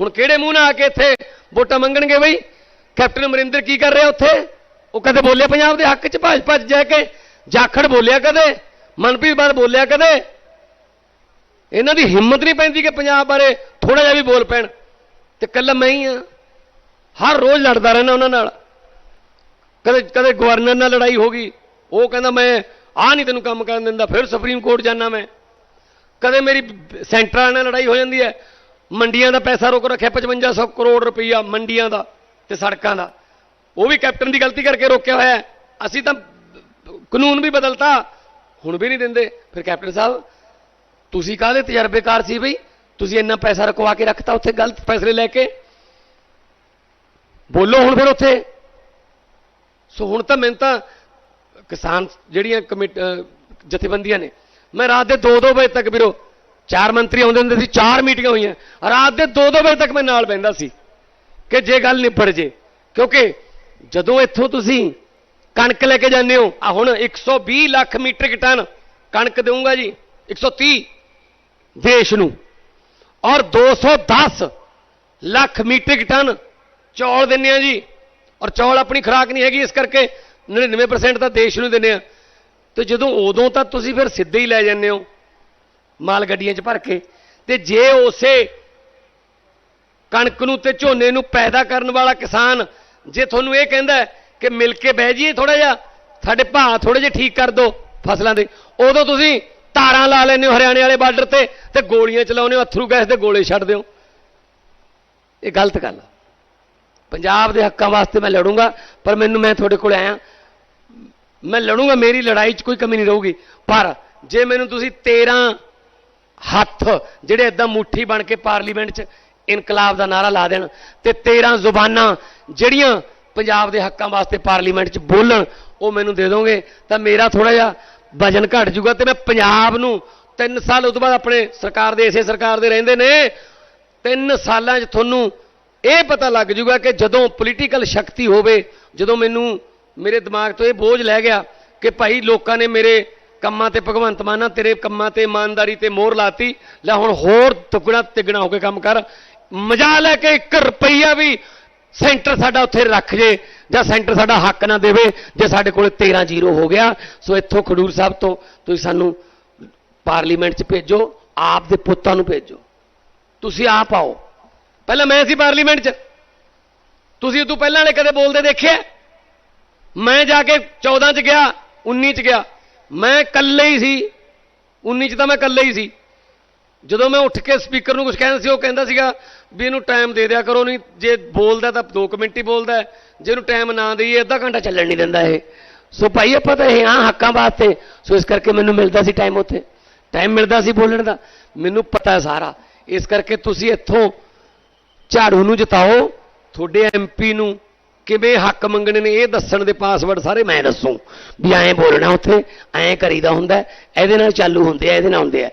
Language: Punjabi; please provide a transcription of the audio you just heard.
ਹੁਣ ਕਿਹੜੇ ਮੂੰਹ ਨਾਲ ਆ ਕੇ ਇੱਥੇ ਵੋਟਾਂ ਮੰਗਣਗੇ ਬਈ? ਕੈਪਟਨ ਅਮਰਿੰਦਰ ਕੀ ਕਰ ਰਿਹਾ ਉੱਥੇ? ਉਹ ਕਦੇ ਬੋਲਿਆ ਪੰਜਾਬ ਦੇ ਹੱਕ 'ਚ ਭਾਜਪਾ 'ਚ ਜਾ ਕੇ? ਜਾਖੜ ਬੋਲਿਆ ਕਦੇ? ਮਨਪ੍ਰੀਤ ਬਾਦ ਬੋਲਿਆ ਕਦੇ? ਇਹਨਾਂ ਦੀ ਹਿੰਮਤ ਨਹੀਂ ਪੈਂਦੀ ਕਿ ਪੰਜਾਬ ਬਾਰੇ ਥੋੜਾ ਜਿਹਾ ਵੀ ਬੋਲ ਪੈਣ। ਤੇ ਕੱਲਾ ਮੈਂ ਹੀ ਆ। ਹਰ ਰੋਜ਼ ਲੜਦਾ ਰਹਿਣਾ ਉਹਨਾਂ ਨਾਲ। ਕਦੇ ਕਦੇ ਗਵਰਨਰ ਨਾਲ ਲੜਾਈ ਹੋ ਗਈ। ਉਹ ਕਹਿੰਦਾ ਮੈਂ ਆ ਨਹੀਂ ਤੈਨੂੰ ਕੰਮ ਕਰਨ ਦਿੰਦਾ, ਫਿਰ ਸੁਪਰੀਮ ਕੋਰਟ ਜਾਣਾ ਮੈਂ। ਕਦੇ ਮੇਰੀ ਸੈਂਟਰਾਂ ਨਾਲ ਲੜਾਈ ਹੋ ਜਾਂਦੀ ਹੈ। ਮੰਡੀਆਂ ਦਾ ਪੈਸਾ ਰੋਕ ਰੱਖਿਆ 5500 ਕਰੋੜ ਰੁਪਈਆ ਮੰਡੀਆਂ ਦਾ ਤੇ ਸੜਕਾਂ ਦਾ। ਉਹ ਵੀ ਕੈਪਟਨ ਦੀ ਗਲਤੀ ਕਰਕੇ ਰੋਕਿਆ ਹੋਇਆ ਅਸੀਂ ਤਾਂ ਕਾਨੂੰਨ ਵੀ ਬਦਲਤਾ, ਹੁਣ ਵੀ ਨਹੀਂ ਦਿੰਦੇ। ਫਿਰ ਕੈਪਟਨ ਸਾਹਿਬ, ਤੁਸੀਂ ਕਾਹਦੇ ਤਜਰਬੇਕਾਰ ਸੀ ਬਈ? ਤੁਸੀਂ ਇੰਨਾ ਪੈਸਾ ਰਕਵਾ ਕੇ ਰੱਖਤਾ ਉੱਥੇ ਗਲਤ ਫੈਸਲੇ ਲੈ ਕੇ? ਬੋਲੋ ਹੁਣ ਫਿਰ ਉੱਥੇ। ਸੋ ਹੁਣ ਤਾਂ ਮੈਨੂੰ ਤਾਂ ਕਿਸਾਨ ਜਿਹੜੀਆਂ ਕਮੇਟ ਜਥੇਬੰਦੀਆਂ ਨੇ, ਮੈਂ ਰਾਤ ਦੇ 2-2 ਵਜੇ ਤੱਕ ਵੀਰੋ ਚਾਰ ਮੰਤਰੀ ਆਉਂਦੇ ਹੁੰਦੇ ਸੀ, ਚਾਰ ਮੀਟਿੰਗਾਂ ਹੋਈਆਂ। ਰਾਤ ਦੇ 2-2 ਵਜੇ ਤੱਕ ਮੈਂ ਨਾਲ ਬੈੰਦਾ ਸੀ ਕਿ ਜੇ ਗੱਲ ਨਿਬੜ ਜੇ। ਕਿਉਂਕਿ ਜਦੋਂ ਇੱਥੋਂ ਤੁਸੀਂ ਕਣਕ ਲੈ ਕੇ ਜਾਂਦੇ ਹੋ ਆ ਹੁਣ 120 ਲੱਖ ਮੀਟ੍ਰਿਕ ਟਨ ਕਣਕ ਦੇਵਾਂਗਾ ਜੀ 130 ਦੇਸ਼ ਨੂੰ। ਔਰ 210 ਲੱਖ ਮੀਟ੍ਰਿਕ ਟਨ ਚੌਲ ਦਿੰਨੇ ਆ ਜੀ। ਔਰ ਚੌਲ ਆਪਣੀ ਖੁਰਾਕ ਨਹੀਂ ਹੈਗੀ, ਇਸ ਕਰਕੇ 99% ਤਾਂ ਦੇਸ਼ ਨੂੰ ਦਿੰਨੇ ਆ ਤੇ ਜਦੋਂ ਉਦੋਂ ਤਾਂ ਤੁਸੀਂ ਫਿਰ ਸਿੱਧੇ ਹੀ ਲੈ ਜਾਂਦੇ ਹੋ। ਮਾਲ ਗੱਡੀਆਂ 'ਚ ਭਰ ਕੇ ਤੇ ਜੇ ਉਸੇ ਕਣਕ ਨੂੰ ਤੇ ਝੋਨੇ ਨੂੰ ਪੈਦਾ ਕਰਨ ਵਾਲਾ ਕਿਸਾਨ ਜੇ ਤੁਹਾਨੂੰ ਇਹ ਕਹਿੰਦਾ ਕਿ ਮਿਲ ਕੇ ਬਹਿ ਜਾਈਏ ਥੋੜਾ ਜਿਹਾ, ਸਾਡੇ ਭਾਅ ਥੋੜੇ ਜਿਹਾ ਠੀਕ ਕਰ ਦਿਓ ਫਸਲਾਂ ਦੇ, ਉਦੋਂ ਤੁਸੀਂ ਤਾਰਾਂ ਲਾ ਲੈਂਦੇ ਹੋ ਹਰਿਆਣੇ ਵਾਲੇ ਬਾਰਡਰ ਤੇ ਤੇ ਗੋਲੀਆਂ ਚਲਾਉਂਦੇ ਹੋ, ਅਥਰੂ ਗੈਸ ਦੇ ਗੋਲੇ ਛੱਡ ਦਿਓ। ਇਹ ਗਲਤ ਗੱਲ ਆ। ਪੰਜਾਬ ਦੇ ਹੱਕਾਂ ਵਾਸਤੇ ਮੈਂ ਲੜੂੰਗਾ, ਪਰ ਮੈਨੂੰ ਮੈਂ ਤੁਹਾਡੇ ਕੋਲ ਆਇਆ। ਮੈਂ ਲੜੂੰਗਾ, ਮੇਰੀ ਲੜਾਈ 'ਚ ਕੋਈ ਕਮੀ ਨਹੀਂ ਰਹੂਗੀ। ਪਰ ਜੇ ਮੈਨੂੰ ਤੁਸੀਂ 13 ਹੱਥ, ਜਿਹੜੇ ਇਦਾਂ ਮੁੱਠੀ ਬਣ ਕੇ ਪਾਰਲੀਮੈਂਟ 'ਚ ਇਨਕਲਾਬ ਦਾ ਨਾਰਾ ਲਾ ਦੇਣ ਤੇ 13 ਜ਼ੁਬਾਨਾਂ ਜਿਹੜੀਆਂ ਪੰਜਾਬ ਦੇ ਹੱਕਾਂ ਵਾਸਤੇ ਪਾਰਲੀਮੈਂਟ 'ਚ ਬੋਲਣ, ਉਹ ਮੈਨੂੰ ਦੇ ਦੋਗੇ। ਤਾਂ ਮੇਰਾ ਥੋੜਾ ਜਿਹਾ ਵਜਨ ਘਟ ਜਾਊਗਾ ਤੇ ਮੈਂ ਪੰਜਾਬ ਨੂੰ 3 ਸਾਲ ਉਸ ਤੋਂ ਬਾਅਦ ਆਪਣੇ ਸਰਕਾਰ ਦੇ, ਇਸੇ ਸਰਕਾਰ ਦੇ ਰਹਿੰਦੇ ਨੇ। 3 ਸਾਲਾਂ 'ਚ ਤੁਹਾਨੂੰ ਇਹ ਪਤਾ ਲੱਗ ਜਾਊਗਾ ਕਿ ਜਦੋਂ ਪੋਲੀਟੀਕਲ ਸ਼ਕਤੀ ਹੋਵੇ, ਜਦੋਂ ਮੈਨੂੰ, ਮੇਰੇ ਦਿਮਾਗ ਤੋਂ ਇਹ ਬੋਝ ਲੈ ਗਿਆ ਕਿ ਭਾਈ ਲੋਕਾਂ ਨੇ ਮੇਰੇ ਕੰਮਾਂ ਤੇ ਭਗਵੰਤ ਮਾਨਾ ਤੇਰੇ ਕੰਮਾਂ ਤੇ ਇਮਾਨਦਾਰੀ ਤੇ ਮੋਹਰ ਲਾਤੀ, ਲੈ ਹੁਣ ਹੋਰ ਤੁਗਣਾ ਤਿੱਗਣਾ ਹੋ ਕੇ ਕੰਮ ਕਰ। ਮਜਾ ਲੈ ਕੇ 1 ਰੁਪਈਆ ਵੀ ਸੈਂਟਰ ਸਾਡਾ ਉੱਥੇ ਰੱਖ ਜੇ, ਜਾਂ ਸੈਂਟਰ ਸਾਡਾ ਹੱਕ ਨਾ ਦੇਵੇ, ਜੇ ਸਾਡੇ ਕੋਲ 13 ਜ਼ੀਰੋ ਹੋ ਗਿਆ। ਸੋ ਇੱਥੋਂ ਖਡੂਰ ਸਾਹਿਬ ਤੋਂ ਤੁਸੀਂ ਸਾਨੂੰ ਪਾਰਲੀਮੈਂਟ 'ਚ ਭੇਜੋ, ਆਪ ਦੇ ਪੁੱਤਾਂ ਨੂੰ ਭੇਜੋ। ਤੁਸੀਂ ਆਪ ਆਓ। ਪਹਿਲਾਂ ਮੈਂ ਸੀ ਪਾਰਲੀਮੈਂਟ 'ਚ। ਤੁਸੀਂ ਇਹ ਪਹਿਲਾਂ ਵਾਲੇ ਕਦੇ ਬੋਲਦੇ ਦੇਖਿਆ? ਮੈਂ ਜਾ ਕੇ 14 'ਚ ਗਿਆ 19 'ਚ ਗਿਆ। ਮੈਂ ਇਕੱਲੇ ਹੀ ਸੀ 19 'ਚ ਤਾਂ ਮੈਂ ਇਕੱਲੇ ਹੀ ਸੀ। ਜਦੋਂ ਮੈਂ ਉੱਠ ਕੇ ਸਪੀਕਰ ਨੂੰ ਕੁਝ ਕਹਿੰਦਾ ਸੀ, ਉਹ ਕਹਿੰਦਾ ਸੀਗਾ ਵੀ ਇਹਨੂੰ ਟਾਈਮ ਦੇ ਦਿਆ ਕਰੋ, ਨਹੀਂ ਜੇ ਬੋਲਦਾ ਤਾਂ 2 ਮਿੰਟ ਹੀ ਬੋਲਦਾ ਜੇ ਇਹਨੂੰ ਟਾਈਮ ਨਾ ਦਈਏ, ਅੱਧਾ ਘੰਟਾ ਚੱਲਣ ਨਹੀਂ ਦਿੰਦਾ ਇਹ। ਸੋ ਭਾਈ, ਆਪਾਂ ਤਾਂ ਇਹ ਹਾਂ ਹੱਕਾਂ ਵਾਸਤੇ। ਸੋ ਇਸ ਕਰਕੇ ਮੈਨੂੰ ਮਿਲਦਾ ਸੀ ਟਾਈਮ ਉੱਥੇ। ਟਾਈਮ ਮਿਲਦਾ ਸੀ ਬੋਲਣ ਦਾ। ਮੈਨੂੰ ਪਤਾ ਸਾਰਾ। ਇਸ ਕਰਕੇ ਤੁਸੀਂ ਇੱਥੋਂ ਝਾੜੂ ਨੂੰ ਜਿਤਾਓ, ਤੁਹਾਡੇ ਐਮਪੀ ਨੂੰ ਕਿਵੇਂ ਹੱਕ ਮੰਗਣੇ ਨੇ ਇਹ ਦੱਸਣ ਦੇ ਪਾਸਵਰਡ ਸਾਰੇ ਮੈਂ ਦੱਸੂ। ਵੀ ਐਂ ਬੋਲਣਾ ਉੱਥੇ, ਐਂ ਕਰੀਦਾ ਹੁੰਦਾ, ਇਹਦੇ ਨਾਲ ਚਾਲੂ ਹੁੰਦੇ ਆ, ਇਹਦੇ ਨਾਲ ਹੁੰਦੇ ਆ।